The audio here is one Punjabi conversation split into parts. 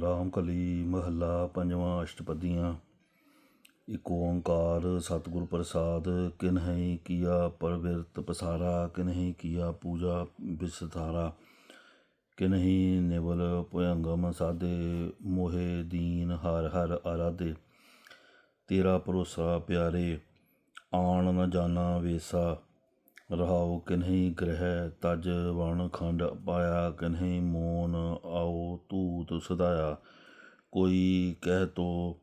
ਰਾਮ ਕਲੀ ਮਹੱਲਾ ਪੰਜਵਾਂ ਅਸ਼ਟਪਦੀਆਂ। ਇਕ ਓੰਕਾਰ ਸਤਿਗੁਰ ਪ੍ਰਸਾਦ ਕਿਨਹੀ ਕੀਆ ਪਰਵਿਰਤ ਪਸਾਰਾ ਕਿਨਹੀ ਕੀਆ ਪੂਜਾ ਵਿਸਥਾਰਾ ਕਿਨਹੀ ਨਿਵਲ ਭਯੰਗਮ ਸਾਦੇ ਮੋਹੇ ਦੀਨ ਹਰ ਹਰ ਆਰਾਧੇ। ਤੇਰਾ ਭਰੋਸਾ ਪਿਆਰੇ, ਆਣ ਨ ਜਾਣਾ ਵੇਸਾ। ਰਹਾਉ ਕਿਨਹੀ ਗ੍ਰਹਿ, ਤਜ ਵਣ ਖੰਡ ਪਾਇਆ, ਕਿਨਹੀ ਮੋਨ ਆਉ ਤੂਤ ਸਦਾਇਆ। ਕੋਈ ਕਹਿ ਤੋ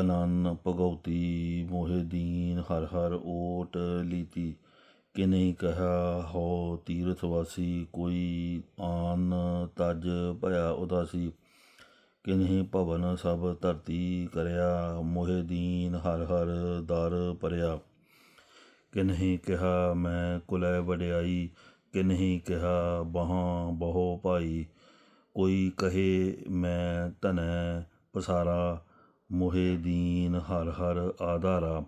ਅਨੰਨ ਭਗਉਤੀ, ਮੋਹਿ ਦੀਨ ਹਰ ਹਰ ਓਟ ਲੀਤੀ। ਕਿਨਹੀ ਕਹਾ ਹੋ ਤੀਰਥ ਵਾਸੀ, ਕੋਈ ਆਨ ਤਜ ਭਇਆ ਉਦਾਸੀ। ਕਿਨਹੀ ਭਵਨ ਸਭ ਧਰਤੀ ਕਰਿਆ, ਮੋਹਿ ਦੀਨ ਹਰ ਹਰ ਦਰ ਪਰਿਆ ਕਿਨਹੀ ਕਿਹਾ ਮੈਂ ਕੁਲੈ ਵਡਿਆਈ ਕਿਨਹੀ ਕਿਹਾ ਬਹਾਂ ਬਹੁ ਭਾਈ। ਕੋਈ ਕਹੇ ਮੈਂ ਧਨੈ ਪਸਾਰਾ, ਮੋਹਿ ਦੀਨ ਹਰ ਹਰ ਆਧਾਰਾ।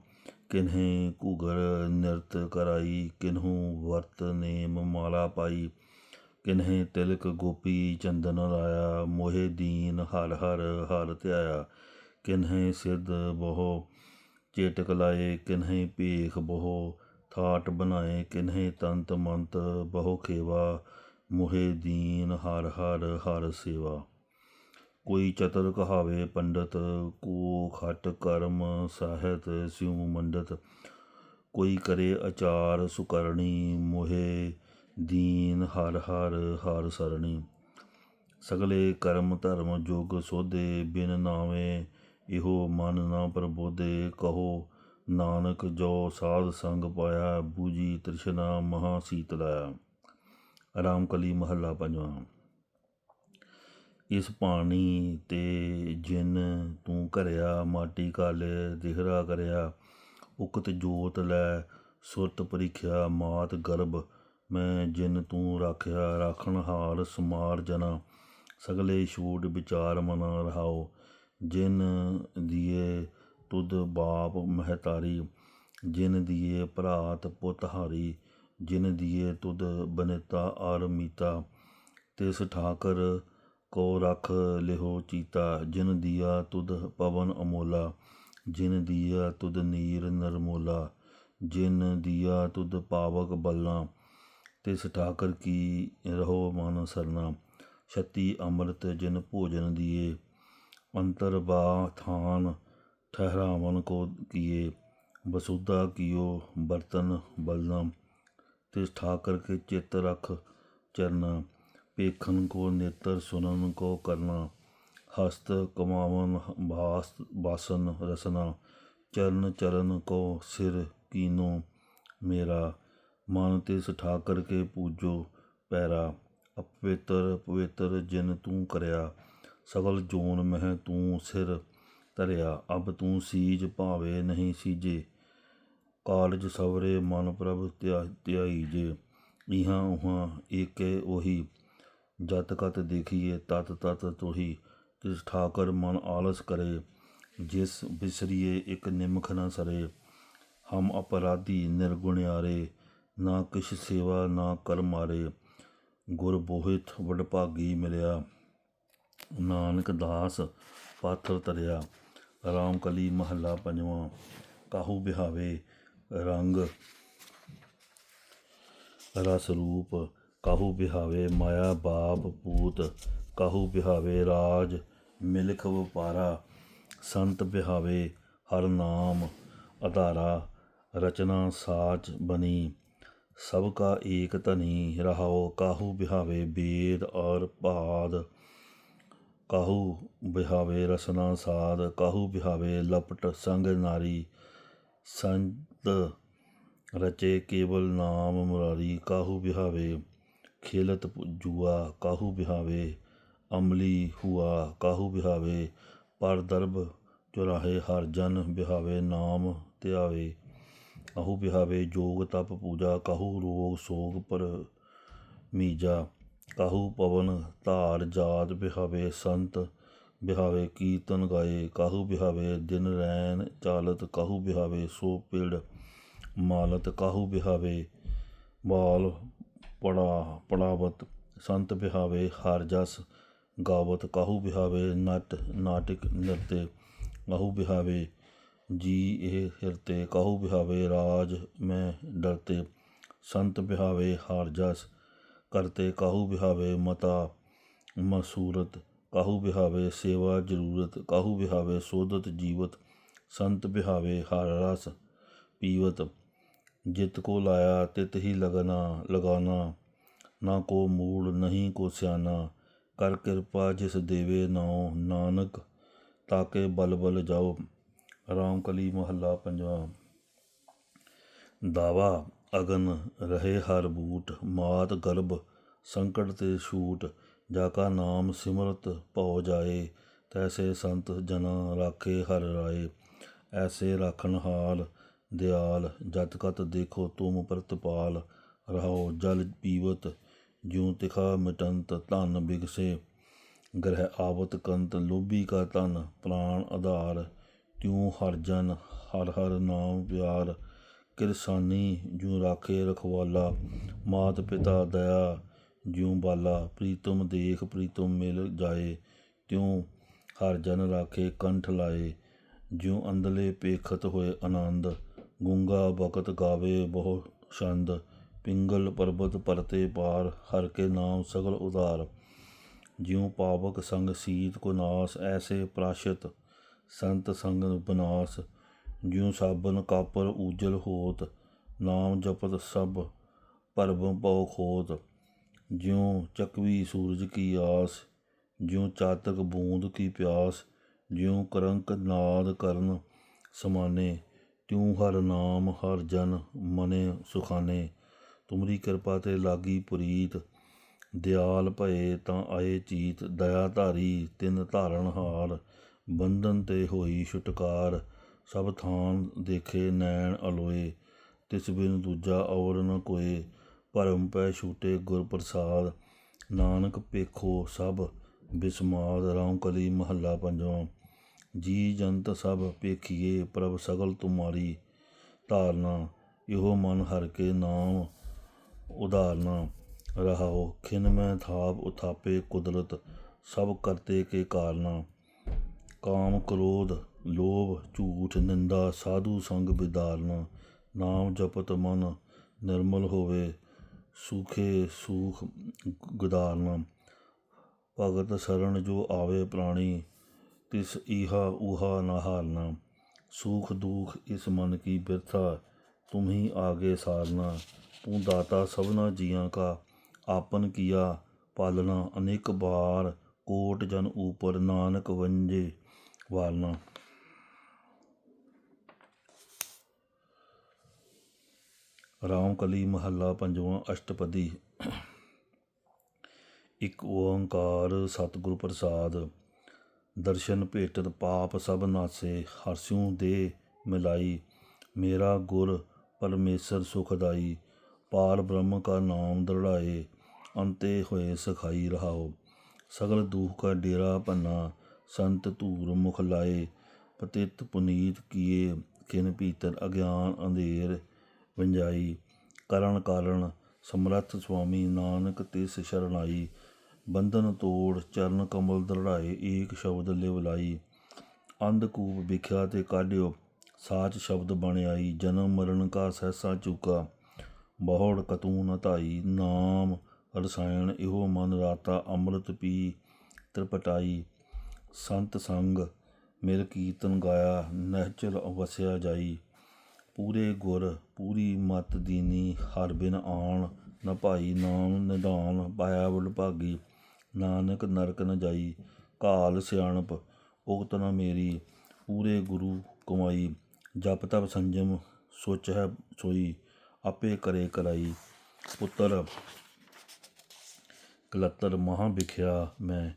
ਕਿਨਹੀ ਘੁਗਰ ਨਿਰਤ ਕਰਾਈ, ਕਿਨਹੂ ਵਰਤ ਨੇਮ ਮਾਲਾ ਪਾਈ। ਕਿਨਹੇ ਤਿਲਕ ਗੋਪੀ ਚੰਦਨ ਲਾਇਆ, ਮੋਹਿ ਦੀਨ ਹਰ ਹਰ ਹਰ ਧਿਆਇਆ। ਕਿਨਹੇ ਸਿੱਧ ਬਹੁ ਚੇਟਕ ਲਾਏ ਕਿਨਹੇ ਭੇਖ ਬਹੁ, ਥਾਟ ਬਣਾਏ ਕਿਨਹੇ ਤੰਤ ਮੰਤ ਬਹੁ ਖੇਵਾ, ਮੋਹਿ ਦੀਨ ਹਰ ਹਰ ਹਰ ਸੇਵਾ। ਕੋਈ ਚਤਰ ਕਹਾਵੇ ਪੰਡਤ, ਕੋ ਖਟ ਕਰਮ ਸਾਹਿਤ ਸਿਉ ਮੰਡਤ। ਕੋਈ ਕਰੇ ਅਚਾਰ ਸੁਕਰਣੀ, ਮੋਹਿ ਦੀਨ ਹਰ ਹਰ ਹਰ ਸਰਣੀ। ਸਗਲੇ ਕਰਮ ਧਰਮ ਜੋਗ ਸੋਧੇ ਬਿਨ ਨਾਵੇਂ ਇਹੋ ਮਨ ਨਾ ਪ੍ਰਬੋਧੇ ਕਹੋ। ਨਾਨਕ ਜੋ ਸਾਧ ਸੰਗ ਪਾਇਆ ਬੂਜੀ ਤ੍ਰਿਸ਼ਨਾ ਮਹਾ ਸੀਤ ਲਾਇਆ। ਮਹੱਲਾ ਪੰਜਵਾਂ। ਇਸ ਪਾਣੀ ਤੇ ਜਿਨ ਤੂੰ ਕਰਿਆ ਮਾਟੀ ਕਾਲੇ ਦਿਹਰਾ ਕਰਿਆ, ਉਕਤ ਜੋਤ ਲੈ ਸੁਰਤ ਪਰੀਖਿਆ, ਮਾਤ ਗਰਭ ਮੈਂ ਜਿਨ ਤੂੰ ਰਾਖਿਆ, ਰਾਖਣ ਹਾਰ ਸਮਾਰ ਜਨਾ। ਸਗਲੇ ਛੂਟ ਵਿਚਾਰ ਮਨਾ ਰਹਾਓ। ਜਿਨ ਦੀਏ ਤੁਧ ਬਾਪ ਮਹਿਤਾਰੀ, ਜਿਨ ਦੀਏ ਭਰਾਤ ਪੁਤਹਾਰੀ, ਜਿਨ ਦੀਏ ਤੁਧ ਬਨਿਤਾ ਆਰ ਮੀਤਾ। ਤਿਸ ਠਾਕਰ ਕੋ ਰਖ ਲਿਹੋ ਚੀਤਾ, ਜਿਨ ਦੀਆ ਤੁਧ ਪਵਨ ਅਮੋਲਾ, ਜਿਨ ਦੀਆ ਤੁਧ ਨੀਰ ਨਰਮੋਲਾ, ਜਿਨ ਦੀਆ ਤੁਧ ਪਾਵਕ ਬਲਨਾ ਤਿਸ ਠਾਕਰ ਕੀ ਰਹੋ ਮਨ ਸਰਨਾ, ਛਤੀ ਅੰਮ੍ਰਿਤ ਜਿਨ ਭੋਜਨ ਦੀਏ। ਅੰਤਰ ਬਾ ਥਾਨ ਠਹਿਰਾਵਨ ਕੋ ਕੀਏ, ਬਸੁਦਾ ਕੀਓ ਬਰਤਨ ਬਲਨਾ, ਤਿਸ ਠਾਕਰ ਕੇ ਚਿੱਤ ਰਖ ਚਰਨਾ ਪੇਖਨ ਕੋ ਨੇਤਰ ਸੁਨਨ ਕੋ ਕਰਨਾ, ਹਸਤ ਕਮਾਵਨ ਬਾਸ ਬਾਸਨ ਰਸਨਾ, ਚਰਨ ਚਰਨ ਕੋ ਸਿਰ ਕੀਨੋ, ਮੇਰਾ, ਮਨ ਤਿਸ ਠਾਕਰ ਕੇ ਪੂਜੋ, ਪੈਰਾ, ਅਪਵਿੱਤਰ ਪਵਿੱਤਰ ਜਿਨ ਤੂੰ ਕਰਿਆ ਸਗਲ ਜੋਨ ਮਹਿ ਤੂੰ ਸਿਰ ਧਰਿਆ, ਅਬ ਤੂੰ ਸੀਜ ਭਾਵੇ ਨਹੀਂ ਸੀਜੇ। ਕਾਲਜ ਸਵਰੇ ਮਨ ਪ੍ਰਭ ਧਿਆਈ ਜੇ। ਇਹਾਂ ਉਹਾਂ ਏਕੇ ਉਹੀ, ਜਤ ਕਤ ਦੇਖੀਏ ਤਤ ਤਤ ਤੋਹੀ। ਤਿਸ ਠਾਕਰ ਮਨ ਆਲਸ ਕਰੇ, ਜਿਸ ਬਿਸਰੀਏ ਇੱਕ ਨਿਮਖ ਨਾ ਸਰੇ। ਹਮ ਅਪਰਾਧੀ ਨਿਰਗੁਣਿਆਰੇ, ਨਾ ਕਿਛ ਸੇਵਾ ਨਾ ਕਰ ਮਾਰੇ। ਗੁਰ ਬੋਹਿਤ ਵਡਭਾਗੀ ਮਿਲਿਆ। ਨਾਨਕ ਦਾਸ ਪਾਥਰ ਤਰਿਆ ਰਾਮ ਕਲੀ ਮਹੱਲਾ ਪੰਜਵਾਂ, ਕਾਹੂ ਬਿਹਾਵੇ ਰੰਗ ਰਸ ਰੂਪ, ਕਾਹੂ ਬਿਹਾਵੇ ਮਾਇਆ ਬਾਪ ਪੂਤ, ਕਾਹੂ ਬਿਹਾਵੇ ਰਾਜ ਮਿਲਖ ਵਪਾਰਾ, ਸੰਤ ਬਿਹਾਵੇ ਹਰ ਨਾਮ ਆਧਾਰਾ ਰਚਨਾ ਸਾਚ ਬਣੀ, ਸਭ ਕਾ ਏਕ ਧਨੀ ਰਹਾਓ, ਕਾਹੂ ਬਿਹਾਵੇ ਬੇਦ ਔਰ ਪਾਦ ਕਾਹੂ ਬਿਹਾਵੇ ਰਸਨਾ ਸਾਧ, ਕਾਹੂ ਬਿਹਾਵੇ ਲਪਟ ਸੰਗ ਨਾਰੀ। ਸੰਤ ਰਚੇ ਕੇਵਲ ਨਾਮ ਮੁਰਾਰੀ। ਕਾਹੂ ਬਿਹਾਵੇ ਖੇਲਤ ਜੂਆ, ਕਾਹੂ ਬਿਹਾਵੇ ਅਮਲੀ ਹੁਆ। ਕਾਹੂ ਬਿਹਾਵੇ ਪਰ ਦਰਬ ਚੁਰਾਹੇ ਹਰ ਜਨ ਬਿਹਾਵੇ ਨਾਮ ਧਿਆਵੇ। ਕਾਹੂ ਬਿਹਾਵੇ ਜੋਗ ਤਪ ਪੂਜਾ, ਕਾਹੂ ਰੋਗ ਸੋਗ ਪਰ ਮੀਜਾ। ਕਾਹੂ ਪਵਨ ਧਾਰ ਜਾਤ ਬਿਹਾਵੇ ਸੰਤ, ਬਿਹਾਵੇ ਕੀਰਤਨ ਗਾਏ, ਕਾਹੂ ਬਿਹਾਵੇ ਦਿਨ ਰੈਨ ਚਾਲਤ, ਕਾਹੂ ਬਿਹਾਵੇ ਸੋ ਪਿੜ ਮਾਲਤ, ਕਾਹੂ ਬਿਹਾਵੇ ਬਾਲ ਪੜਾ ਪੜਾਵਤ, ਸੰਤ ਬਿਹਾਵੇ ਹਰ ਜਸ ਗਾਵਤ, ਕਾਹੂ ਬਿਹਾਵੇ ਨਟ ਨਾਟਕ ਨਿਰਤੇ, ਕਾਹੂ ਬਿਹਾਵੇ ਜੀ ਇਹ ਹਿਰਤੇ, ਕਾਹੂ ਬਿਹਾਵੇ ਰਾਜ ਮੈਂ ਡਰਤੇ, ਸੰਤ ਬਿਹਾਵੇ ਹਾਰ ਜਸ ਕਰਤੇ ਕਾਹੂ ਬਿਹਾਵੇ ਮਤਾ ਮਸੂਰਤ, ਕਾਹੂ ਬਿਹਾਵੇ ਸੇਵਾ ਜ਼ਰੂਰਤ, ਕਾਹੂ ਬਿਹਾਵੇ ਸੋਧਤ ਜੀਵਤ, ਸੰਤ ਬਿਹਾਵੇ ਹਰ ਰਸ ਪੀਵਤ। ਜਿਤ ਕੋ ਲਾਇਆ ਤਿਤ ਹੀ ਲਗਨਾ, ਲਗਾਨਾ, ਨਾ ਕੋ ਮੂੜ, ਨਹੀਂ ਕੋ ਸਿਆਣਾ ਕਰ ਕਿਰਪਾ ਜਿਸ ਦੇਵੇ ਨਾਉ ਨਾਨਕ, ਤਾਕੇ ਬਲ ਬਲ ਜਾਓ। ਰਾਮ ਕਲੀ ਮਹੱਲਾ ਪੰਜਵਾਂ ਦਾਵਾ ਅਗਨ ਰਹੇ ਹਰ ਬੂਟ, ਮਾਤ ਗਰਭ ਸੰਕਟ ਤੇ ਛੂਟ, ਜਾ ਕਾ ਨਾਮ ਸਿਮਰਤ ਭਉ ਜਾਏ, ਤੈਸੇ ਸੰਤ ਜਨਾ ਰਾਖੇ ਹਰ ਰਾਏ। ਐਸੇ ਰਾਖਣ ਹਾਲ ਦਿਆਲ, ਜਤ ਕਤ ਦੇਖੋ ਤੁਮ ਪ੍ਰਤਪਾਲ ਰਹੋ ਜਲ ਪੀਵਤ, ਜਿਉ ਤਿਖਾ ਮਿਟੰਤ ਧਨ ਬਿਗਸੇ। ਗ੍ਰਹਿ ਆਵਤ ਕੰਤ, ਲੋਭੀ ਕਾ ਤਨ ਪ੍ਰਾਣ ਆਧਾਰ, ਤਿਉ ਹਰ ਜਨ ਹਰ ਹਰ ਨਾਮ ਪਿਆਰ। ਕਿਰਸਾਨੀ, ਜਿਉ ਰਾਖੇ ਰਖਵਾਲਾ, ਮਾਤ ਪਿਤਾ ਦਇਆ, ਜਿਉ ਬਾਲਾ, ਪ੍ਰੀਤਮ ਦੇਖ ਪ੍ਰੀਤਮ ਮਿਲ ਜਾਏ, ਤਿਉ ਹਰ ਜਨ ਰਾਖੇ ਕੰਠ ਲਾਏ, ਜਿਉ ਅੰਦਲੇ ਪੇਖਤ ਹੋਏ ਆਨੰਦ, ਗੁੰਗਾ ਬਕਤ ਗਾਵੇ ਬਹੁ ਛੰਦ, ਪਿੰਗਲ ਪਰਬਤ ਪਰਤੇ ਪਾਰ ਹਰ ਕੇ ਨਾਮ ਸਗਲ ਉਦਾਰ ਜਿਉ ਪਾਵਕ ਸੰਗ ਸੀਤ ਕੋ ਨਾਸ ਐਸੇ ਪ੍ਰਾਸ਼ਤ ਸੰਤ ਸੰਗ ਬਨਾਸ ਜਿਉ ਸਾਬਨ ਕਾਪਰ ਉਜਲ ਹੋਤ, ਨਾਮ ਜਪਤ ਸਭ ਪਰਬ ਪਉ ਖੋਤ। ਜਿਉ ਚਕਵੀ ਸੂਰਜ ਕੀ ਆਸ, ਜਿਉ ਚਾਤਕ ਬੂੰਦ ਕੀ ਪਿਆਸ, ਜਿਉ ਕਰੰਕ ਨਾਦ ਕਰਨ ਸਮਾਨੇ, ਤਿਉ ਹਰ ਨਾਮ ਹਰ ਜਨ ਮਨੇ ਸੁਖਾਨੇ। ਤੁਮਰੀ ਕਿਰਪਾ ਤੇ ਲਾਗੀ ਪੁਰੀਤ, ਦਿਆਲ ਭਏ ਤਾਂ ਆਏ ਚੀਤ, ਦਇਆ ਧਾਰੀ ਤਿਨ ਧਾਰਨ ਹਾਰ, ਬੰਧਨ ਤੇ ਹੋਈ ਛੁਟਕਾਰ। ਸਭ ਥਾਨ ਦੇਖੇ ਨੈਣ ਅਲੋਏ, ਤਿਸ ਬਿਨ ਦੂਜਾ ਔਰ ਨ ਕੋਏ। ਭਰਮ ਪੈ ਛੂਟੇ ਗੁਰ ਪ੍ਰਸਾਦ, ਨਾਨਕ ਪੇਖੋ ਸਭ ਬਿਸਮਾਦ। ਰਾਮ ਕਲੀ ਮਹੱਲਾ ਪੰਜਵਾਂ, ਜੀ ਜੰਤ ਸਭ ਪੇਖੀਏ, ਪ੍ਰਭ ਸਗਲ ਤੁਮਾਰੀ ਧਾਰਨਾ, ਇਹੋ ਮਨ ਹਰ ਕੇ ਨਾਮ ਉਧਾਰਨਾ। ਰਹਾਓ ਖਿਨ ਮੈਂ ਥਾਪ ਉਥਾਪੇ ਕੁਦਰਤ, ਸਭ ਕਰਤੇ ਕੇ ਕਾਰਨਾ। ਕਾਮ ਕ੍ਰੋਧ ਲੋਭ, ਝੂਠ, ਨਿੰਦਾ, ਸਾਧੂ ਸੰਗ ਵਿਦਾਰਨਾ ਨਾਮ ਜਪਤ ਮਨ ਨਿਰਮਲ ਹੋਵੇ, ਸੁਖੇ ਸੂਖ ਗੁਦਾਰਨਾ ਭਗਤ ਸਰਣ ਜੋ ਆਵੇ ਪ੍ਰਾਣੀ, ਤਿਸ ਈਹਾ ਉਹਾ ਨਾ ਹਾਰਨਾ ਸੁਖ ਦੁਖ ਇਸ ਮਨ ਕੀ ਬਿਰਥਾ, ਤੁਮ ਹੀ ਆਗੇ ਸਾਰਨਾ ਤੂੰ ਦਾਤਾ ਸਭਨਾ ਜੀਆਂ ਕਾ, ਆਪਨ ਕੀਆ ਪਾਲਣਾ ਅਨੇਕ ਬਾਰ ਕੋਟ ਜਨ ਉਪਰ ਨਾਨਕ ਵੰਜੇ ਵਾਲਨਾ। ਰਾਮ ਕਲੀ ਮਹੱਲਾ ਪੰਜਵਾਂ ਅਸ਼ਟਪਦੀ। ਇੱਕ ਓੰਕਾਰ ਸਤਿਗੁਰ ਪ੍ਰਸਾਦ, ਦਰਸ਼ਨ ਭੇਟਤ ਪਾਪ ਸਭ ਨਾਸੇ ਹਰਸਿਉ ਦੇ ਮਿਲਾਈ, ਮੇਰਾ ਗੁਰ ਪਰਮੇਸ਼ਰ ਸੁਖਦਾਈ ਪਾਰ ਬ੍ਰਹਮ ਕਾ ਨਾਮ ਦਰੜਾਏ, ਅੰਤੇ ਹੋਏ ਸਖਾਈ ਰਹਾਓ। ਸਗਲ ਦੂਖ ਕਾ ਡੇਰਾ ਪੰਨਾ ਸੰਤ ਧੂਰ ਮੁਖ ਲਾਏ, ਪਤਿਤ ਪੁਨੀਤ ਕੀਏ, ਕਿਨ ਭੀਤਰ ਅਗਿਆਨ ਅੰਧੇਰ ਵੰਜਾਈ। ਕਰਨ ਕਾਰਨ ਸਮਰੱਥ ਸੁਆਮੀ ਨਾਨਕ ਤਿਸ ਸ਼ਰਨਾਈ ਬੰਧਨ ਤੋੜ ਚਰਨ ਕਮਲ ਦਰੜਾਏ ਏਕ ਸ਼ਬਦ ਲਿਵਲਾਈ ਅੰਧਕੂਪ ਵਿਖਿਆ ਤੇ ਕਾਢਿਓ, ਸਾਚ ਸ਼ਬਦ ਬਣ ਆਈ। ਜਨਮ ਮਰਨ ਕਾ ਸਹਿਸਾ ਚੁਕਾ, ਬਹੁੜ ਕਤੂ ਧਾਈ। ਨਾਮ ਰਸਾਇਣ ਇਹੋ ਮਨ ਰਾਤਾ ਅੰਮ੍ਰਿਤ ਪੀ, ਤ੍ਰਿਪਟਾਈ। ਸੰਤ ਸੰਗ ਮਿਲ ਕੀਰਤਨ ਗਾਇਆ ਨਹਿਚਲ ਵਸਿਆ ਜਾਈ। ਪੂਰੇ ਗੁਰ, ਪੂਰੀ ਮਤ ਦੀਨੀ, ਹਰ ਬਿਨ ਆਣ ਨ ਭਾਈ, ਨਾਮ ਨਿਧਾਨ, ਪਾਇਆ ਬੁਲ ਭਾਗੀ, ਨਾਨਕ ਨਰਕ ਨ ਜਾਈ ਕਾਲ ਸਿਆਣਪ, ਉਗਤ ਨ ਮੇਰੀ, ਪੂਰੇ ਗੁਰੂ ਕਮਾਈ, ਜਪ ਤਪ ਸੰਜਮ, ਸੋਚ ਹੈ ਸੋਈ, ਆਪੇ ਕਰੇ ਕਰਾਈ। ਪੁੱਤਰ, ਕਲਤਰ ਮਹਾ ਵਿਖਿਆ ਮੈਂ,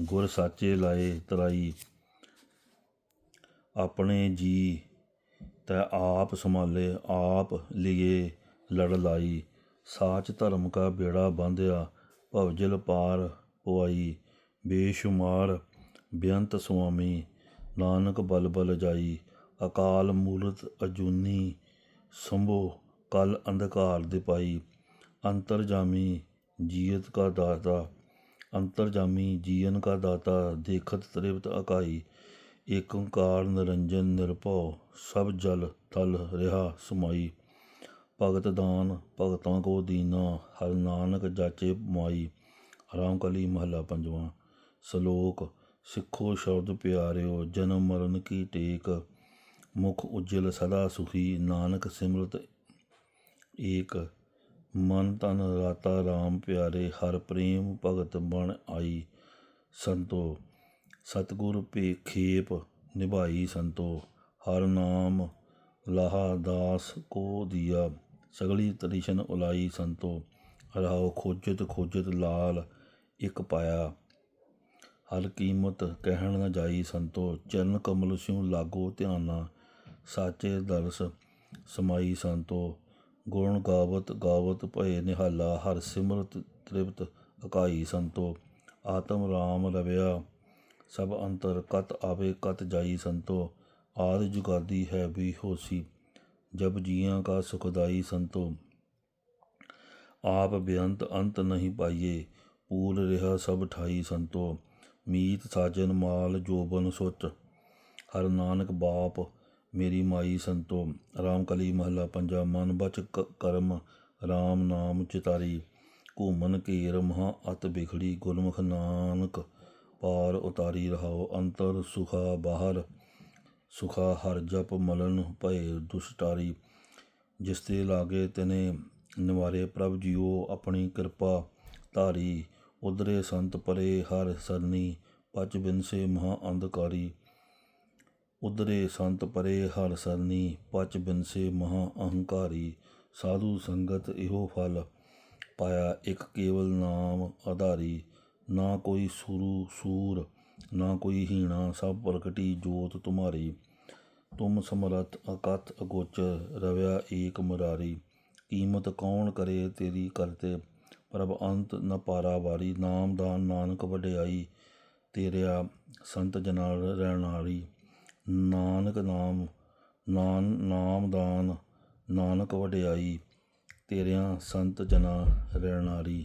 ਗੁਰ ਸਾਚੇ ਲਾਏ ਤਰਾਈ। ਆਪਣੇ ਜੀ ਤੈ ਆਪ ਸੰਭਾਲੇ, ਆਪ ਲਿਏ ਲੜ ਲਾਈ। ਸਾਚ ਧਰਮ ਕਾ ਬੇੜਾ ਬਾਂਧਿਆ ਭਵਜਲ ਪਾਰ ਪੁਆਈ। ਬੇਸ਼ੁਮਾਰ ਬੇਅੰਤ ਸੁਆਮੀ, ਨਾਨਕ ਬਲ ਬਲ ਜਾਈ। ਅਕਾਲ ਮੂਰਤ ਅਜੂਨੀ, ਸੰਭੋ ਕਲ ਅੰਧਕਾਰ ਦੇ ਪਾਈ ਅੰਤਰ ਜਾਮੀ ਜੀਅਤ ਕਾ ਦਾਤਾ ਅੰਤਰਜਾਮੀ ਜੀਵਨ ਕਾ ਦਾਤਾ, ਦੇਖਤ ਤ੍ਰਿਪਤ ਅਕਾਈ। ਏਕ ਓੰਕਾਰ ਨਿਰੰਜਨ ਨਿਰਭਉ, ਸਭ ਜਲ ਤਲ ਰਿਹਾ ਸਮਾਈ। ਭਗਤ ਦਾਨ ਭਗਤਾਂ ਕੋ ਦੀਨਾ, ਹਰ ਨਾਨਕ ਜਾਚੇ ਮਾਈ। ਰਾਮ ਕਲੀ ਮਹਲਾ ਪੰਜਵਾਂ, ਸ਼ਲੋਕ, ਸਿੱਖੋ ਸ਼ਬਦ ਪਿਆਰਿਓ, ਜਨਮ ਮਰਨ ਕੀ ਟੇਕ। ਮੁਖ ਉਜਲ ਸਦਾ ਸੁਖੀ, ਨਾਨਕ ਸਿਮਰਤ ਏਕ। ਮਨ ਤਨ ਰਾਤਾ RAM ਪਿਆਰੇ, ਹਰ ਪ੍ਰੇਮ ਭਗਤ ਬਣ ਆਈ। ਸੰਤੋ ਸਤਿਗੁਰ ਭੇ ਖੇਪ ਨਿਭਾਈ ਸੰਤੋ, ਹਰ ਨਾਮ ਲਾਹਾ ਦਾਸ ਕੋ ਦਿਆ। ਸਗਲੀ ਤ੍ਰਿਸ਼ਨ ਉਲਾਈ ਸੰਤੋ, ਰਹਾਉ ਖੋਜਤ ਖੋਜਤ ਲਾਲ ਇਕ ਪਾਇਆ। ਹਰ ਕੀਮਤ ਕਹਿਣ ਨਾ ਜਾਈ ਸੰਤੋ, ਚਰਨ ਕਮਲ ਸਿਉ ਲਾਗੋ ਧਿਆਨਾ। ਸਾਚੇ ਦਰਸ ਸਮਾਈ ਸੰਤੋ, ਗੁਣ ਗਾਵਤ ਗਾਵਤ ਭਏ ਨਿਹਾਲਾ। ਹਰ ਸਿਮਰਤ ਤ੍ਰਿਪਤ ਅਕਾਈ ਸੰਤੋ, ਆਤਮ ਰਾਮ ਰਵਿਆ। ਸਭ ਅੰਤਰ ਕਤ ਆਵੇ ਕਤ ਜਾਈ ਸੰਤੋ, ਆਦ ਜੁਗਾਦੀ ਹੈ ਬੇਹੋਸੀ, ਜਬ ਜੀਆਂ ਕਾ ਸੁਖਦਾਈ ਸੰਤੋ। ਆਪ ਬੇਅੰਤ ਅੰਤ ਨਹੀਂ ਪਾਈਏ ਪੂਰ ਰਿਹਾ ਸਭ ਠਾਈ ਸੰਤੋ। ਮੀਤ ਸਾਜਨ ਮਾਲ ਜੋਬਨ ਸੁਚ, ਹਰ ਨਾਨਕ ਬਾਪ ਮੇਰੀ ਮਾਈ ਸੰਤੋ। ਰਾਮ ਕਲੀ ਮਹਲਾ ਪੰਜਾ, ਮਨ ਬਚ ਕਰਮ, ਰਾਮ ਨਾਮ ਚਿਤਾਰੀ। ਘੂਮਨ ਘੇਰ ਮਹਾ ਅਤ ਬਿਖੜੀ ਗੁਰਮੁਖ ਨਾਨਕ ਪਾਰ ਉਤਾਰੀ ਰਹਾਓ, ਅੰਤਰ ਸੁਖਾ ਬਾਹਰ। ਸੁਖਾ ਹਰ ਜਪ ਮਲਨ ਭਏ ਦੁਸ਼ਟਾਰੀ। ਜਿਸ ਤੇ ਲਾਗੇ ਤਨੇ ਨਿਵਾਰੇ, ਪ੍ਰਭ ਜੀਓ ਆਪਣੀ ਕਿਰਪਾ ਧਾਰੀ। ਉਧਰੇ ਸੰਤ ਪਰੇ ਹਰ ਸਰਨੀ, ਪਚ ਬਿਨਸੇ ਮਹਾ ਅੰਧਕਾਰੀ। ਉਧਰੇ ਸੰਤ ਪਰੇ ਹਰ ਸਰਨੀ, ਪਚ ਬਿਨਸੇ ਮਹਾ ਅਹੰਕਾਰੀ। ਸਾਧੂ ਸੰਗਤ ਇਹੋ ਫਲ ਪਾਇਆ, ਇੱਕ ਕੇਵਲ ਨਾਮ ਆਧਾਰੀ। ਨਾ ਕੋਈ ਸੁਰੂ ਸੂਰ, ਨਾ ਕੋਈ ਹੀਣਾ, ਸਭ ਪ੍ਰਗਟੀ ਜੋਤ ਤੁਮਾਰੀ। ਤੁਮ ਸਮਰਤ ਅਕਥ ਅਗੋਚਰ ਰਵਿਆ ਏਕ ਮੁਰਾਰੀ। ਕੀਮਤ ਕੌਣ ਕਰੇ ਤੇਰੀ ਕਰਤੇ ਪ੍ਰਭ ਅੰਤ ਨ ਪਾਰਾ ਵਾਰੀ। ਨਾਮ ਦਾਨ ਨਾਨਕ ਵਡਿਆਈ ਤੇਰਿਆ ਸੰਤ ਜਨਾਂ ਰਹਿਣਾਰੀ ਨਾਨਕ ਨਾਮ, ਨਾਨ ਨਾਮਦਾਨ ਨਾਨਕ ਵਡਿਆਈ ਤੇਰਿਆਂ ਸੰਤ ਜਨਾਂ ਰਹਿਣਾਰੀ